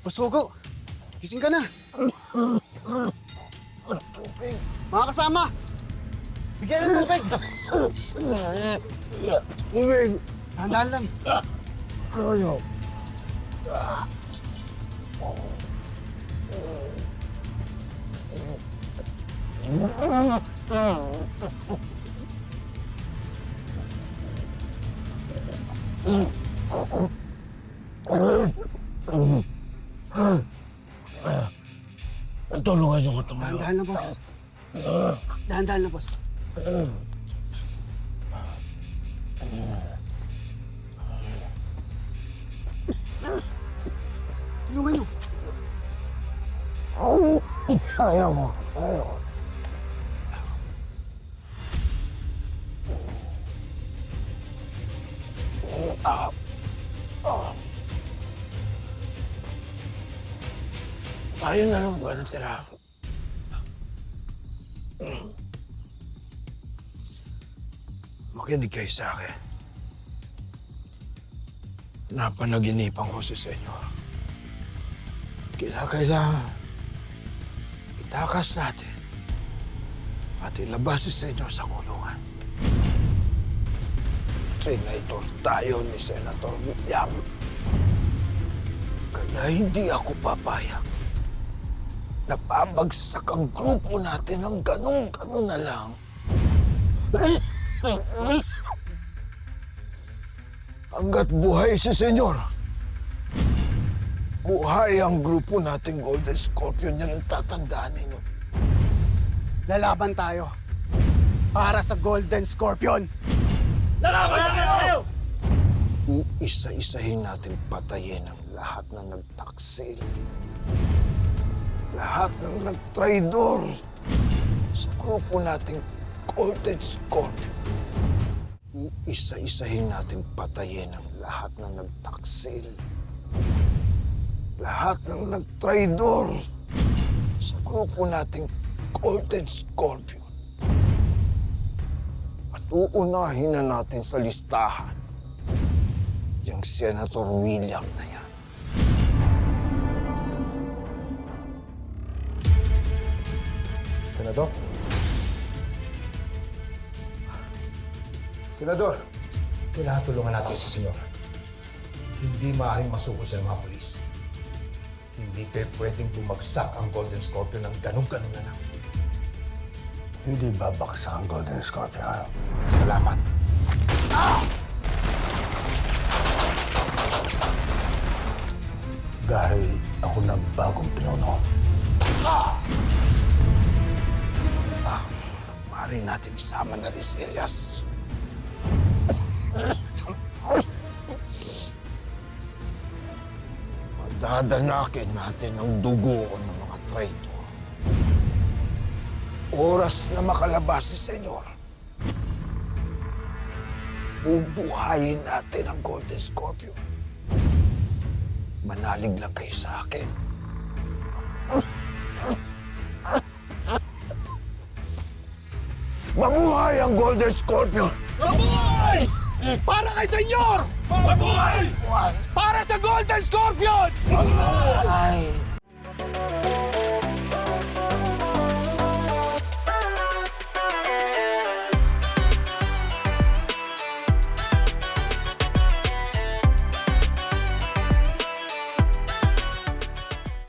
Boss Hugo, gising ka na. Mga kasama, bigyan ng tubig. Tubig! Dahan-dahan lang. Ano? Tulungan niyo ko tumayo. Dahan-dahan lang, boss. Dahan-dahan lang, boss. Ayaw mo. Ayaw. Tayo na lang ba natira? Makinig kayo sa akin. Napanaginipan ko si Senyor. Kinakailangan itakas natin at ilabas si Senyor sa kulungan. Senator tayo ni Senator William. Kaya hindi ako papayag na pabagsak ang grupo natin ng ganun-ganun na lang. Hanggat buhay si Senyor, buhay ang grupo nating Golden Scorpion yan ang tatandaan ninyo. Lalaban tayo. Para sa Golden Scorpion. Iisa-isahin natin patayin ang lahat ng nagtaksil. Lahat ng nagtraidor sa grupo nating Golden Scorpion. Iisa-isahin natin patayin ang lahat ng nagtaksil. Lahat ng nagtraidor sa grupo nating Golden Scorpion. At uunahin na natin sa listahan yung Senator William na yan. Senador? Senador! Kailangan tulungan natin si Senyor. Hindi maaaring masukol siya ng mga polis. Hindi pa pwedeng bumagsak ang Golden Scorpion ng ganun-ganun na lang. Hindi babaksak ang Golden Scorpion. Salamat. Dahil ako ng bagong pinuno. Ah! Maaari nating isama na rin si Elias. Madadanakin natin ang dugo ng mga traitor. Oras na makalabas si Senyor. Bubuhayin natin ang Golden Scorpio. Manalig lang kayo sa akin. Mabuhay ang Golden Scorpion! Mabuhay! Para kay Senyor! Mabuhay! Para sa Golden Scorpion!